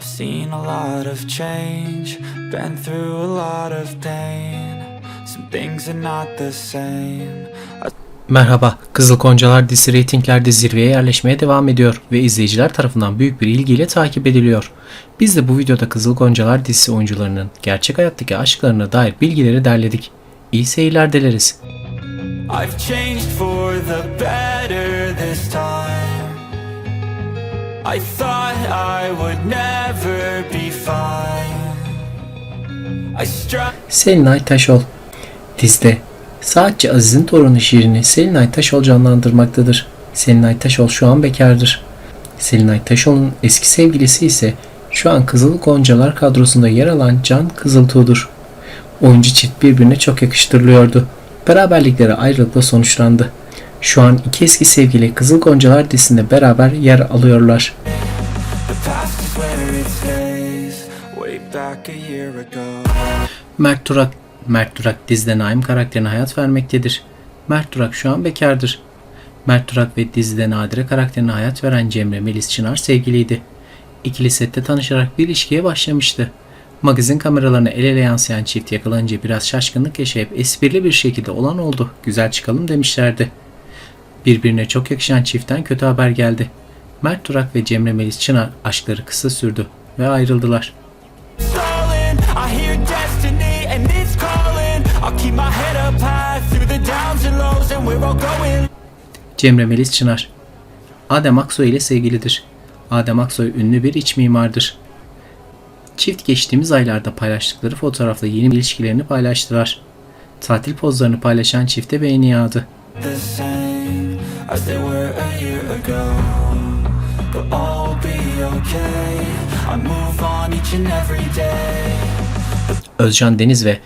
I've seen a lot of change, been through a lot of pain. Some things are not the same. Merhaba, Kızıl Goncalar dizisi reytinglerde zirveye yerleşmeye devam ediyor ve izleyiciler tarafından büyük bir ilgiyle takip ediliyor. Biz de bu videoda Kızıl Goncalar dizisi oyuncularının gerçek hayattaki aşklarına dair bilgileri derledik. İyi seyirler dileriz. I've changed for the better this time. I thought I would never be fine. I struck. Selinay Taşol Dizide Saatçi Aziz'in torunu Şirin'i Selinay Taşol canlandırmaktadır. Selinay Taşol şu an bekardır. Selinay Taşol'un eski sevgilisi ise şu an Kızıl Goncalar kadrosunda yer alan Can Kızıltuğ'dur. Oyuncu çift birbirine çok yakıştırılıyordu. Beraberlikleri ayrılıkla sonuçlandı. Şu an iki eski sevgili Kızıl Goncalar dizisinde beraber yer alıyorlar. Mert Durak Mert Durak dizide Naim karakterine hayat vermektedir. Mert Durak şu an bekardır. Mert Durak ve dizide Nadire karakterine hayat veren Cemre Melis Çınar sevgiliydi. İkili sette tanışarak bir ilişkiye başlamıştı. Magazin kameralarına el ele yansıyan çift yakalanınca biraz şaşkınlık yaşayıp esprili bir şekilde olan oldu. Güzel çıkalım demişlerdi. Birbirine çok yakışan çiftten kötü haber geldi. Mert Durak ve Cemre Melis Çınar aşkları kısa sürdü ve ayrıldılar. Cemre Melis Çınar Adem Aksoy ile sevgilidir. Adem Aksoy ünlü bir iç mimardır. Çift geçtiğimiz aylarda paylaştıkları fotoğrafla yeni ilişkilerini paylaştılar. Tatil pozlarını paylaşan çifte beğeni yağdı. the as they were a year ago. But all be okay. I move on each and every day. Özcan Deniz ve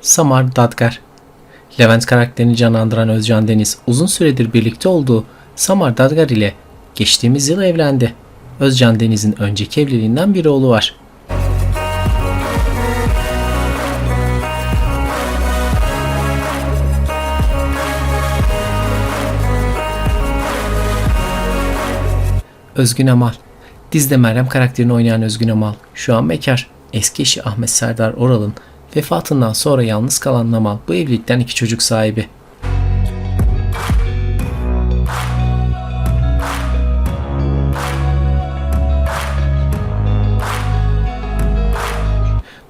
Samar Dadgar Levent karakterini canlandıran Özcan Deniz uzun süredir birlikte olduğu Samar Dadgar ile geçtiğimiz yıl evlendi. Özcan Deniz'in önceki evliliğinden bir oğlu var. Özgün Amal Dizde Meryem karakterini oynayan Özgün Amal şu an bekar. Eski eşi Ahmet Serdar Oral'ın vefatından sonra yalnız kalan Namal bu evlilikten iki çocuk sahibi.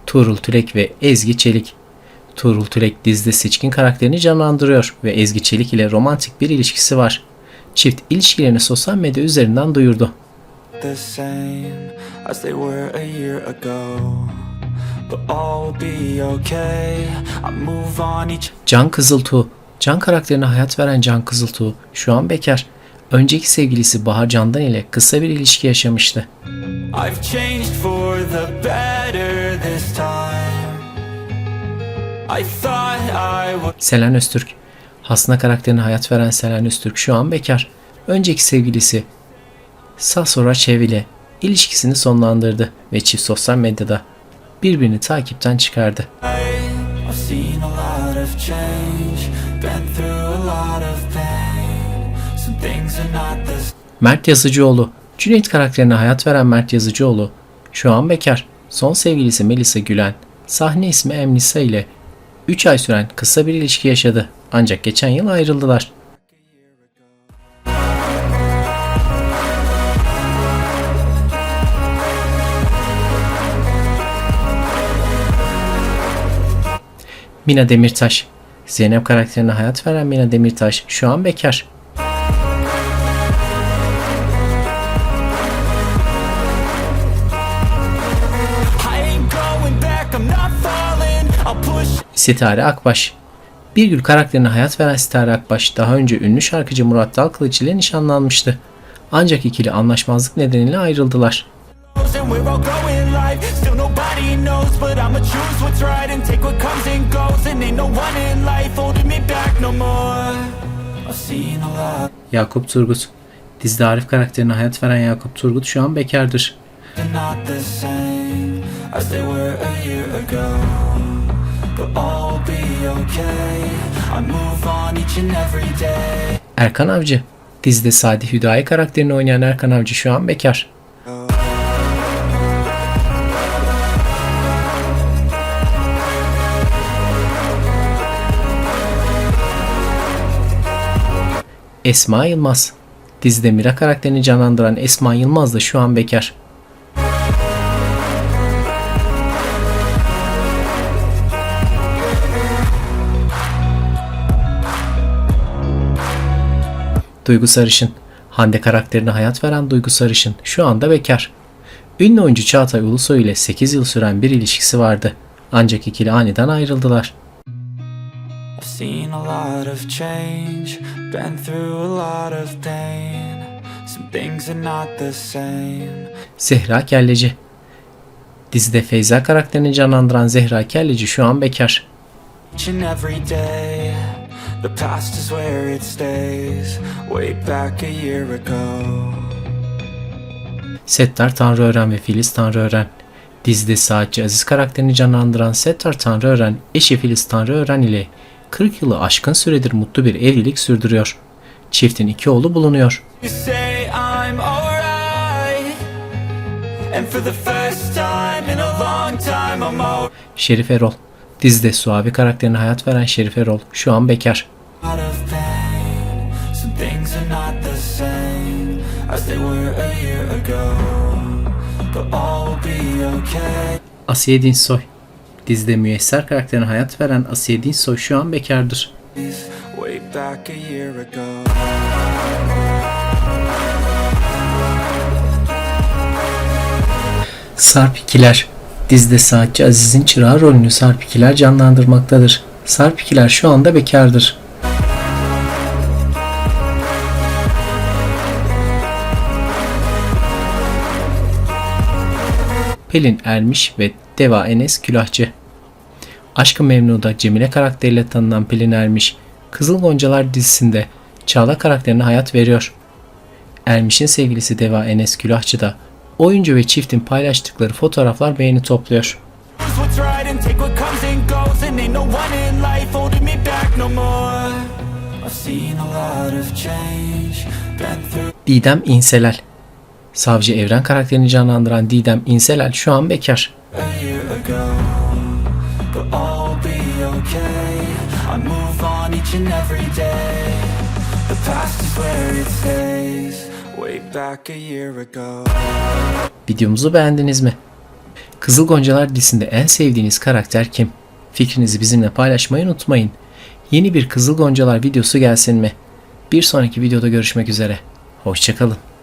Tuğrul Türek ve Ezgi Çelik. Tuğrul Türek dizide seçkin karakterini canlandırıyor ve Ezgi Çelik ile romantik bir ilişkisi var. Çift ilişkilerini sosyal medya üzerinden duyurdu. Can Kızıltuğ. Can karakterine hayat veren Can Kızıltuğ şu an bekar. Önceki sevgilisi Bahar Candan ile kısa bir ilişki yaşamıştı. Selen Öztürk. Hasna karakterine hayat veren Selen Öztürk şu an bekar. Önceki sevgilisi Sasora Çev ile ilişkisini sonlandırdı ve çift sosyal medyada birbirini takipten çıkardı. Mert Yazıcıoğlu. Cüneyt karakterine hayat veren Mert Yazıcıoğlu şu an bekar. Son sevgilisi Melisa Gülen, sahne ismi Emlisa ile 3 ay süren kısa bir ilişki yaşadı. Ancak geçen yıl ayrıldılar. Mina Demirtaş. Zeynep karakterine hayat veren Mina Demirtaş şu an bekar. Sitare Akbaş Birgül karakterine hayat veren Sitare Akbaş daha önce ünlü şarkıcı Murat Dalkılıç ile nişanlanmıştı. Ancak ikili anlaşmazlık nedeniyle ayrıldılar. Yakup Turgut Dizide Arif karakterine hayat veren Yakup Turgut şu an bekardır. But Erkan Avcı Dizide Sadi Hüdayi karakterini oynayan Erkan Avcı şu an bekar. Esma Yılmaz Dizide Mira karakterini canlandıran Esma Yılmaz da şu an bekar. Duygu Sarışın. Hande karakterine hayat veren Duygu Sarışın şu anda bekar. Ünlü oyuncu Çağatay Ulusoy ile 8 yıl süren bir ilişkisi vardı. Ancak ikili aniden ayrıldılar. I've seen a lot of change, been through a lot of pain. Some things are not the same. Zehra Kelleci Dizide Feyza karakterini canlandıran Zehra Kelleci şu an bekar. Each and every day, the past is where it stays. Way back a year ago. Settar Tanrıören ve Filiz Tanrıören Dizide Saatçi Aziz karakterini canlandıran Settar Tanrıören, eşi Filiz Tanrıören ile 40 yılı aşkın süredir mutlu bir evlilik sürdürüyor. Çiftin iki oğlu bulunuyor. Şerif Erol Dizide Suavi karakterine hayat veren Şerif Erol şu an bekar. Of pain. Some things are not the same as they were a year ago, but all will be okay. Asiye Dinsoy Dizide Müyesser karakterine hayat veren Asiye Dinsoy şu an bekardır. Way back a year ago. Sarp İkiler Dizide saatçi Aziz'in çırağı rolünü Sarp İkiler canlandırmaktadır. Sarp İkiler şu anda bekardır. Pelin Ermiş ve Deva Enes Külahçı Aşkı Memnu'da Cemile karakteriyle tanınan Pelin Ermiş, Kızıl Goncalar dizisinde Çağla karakterine hayat veriyor. Ermiş'in sevgilisi Deva Enes Külahçı da oyuncu ve çiftin paylaştıkları fotoğraflar beğeni topluyor. Didem İnselel Savcı Evren karakterini canlandıran Didem İnselel şu an bekar. Videomuzu beğendiniz mi? Kızıl Goncalar dizisinde en sevdiğiniz karakter kim? Fikrinizi bizimle paylaşmayı unutmayın. Yeni bir Kızıl Goncalar videosu gelsin mi? Bir sonraki videoda görüşmek üzere. Hoşçakalın.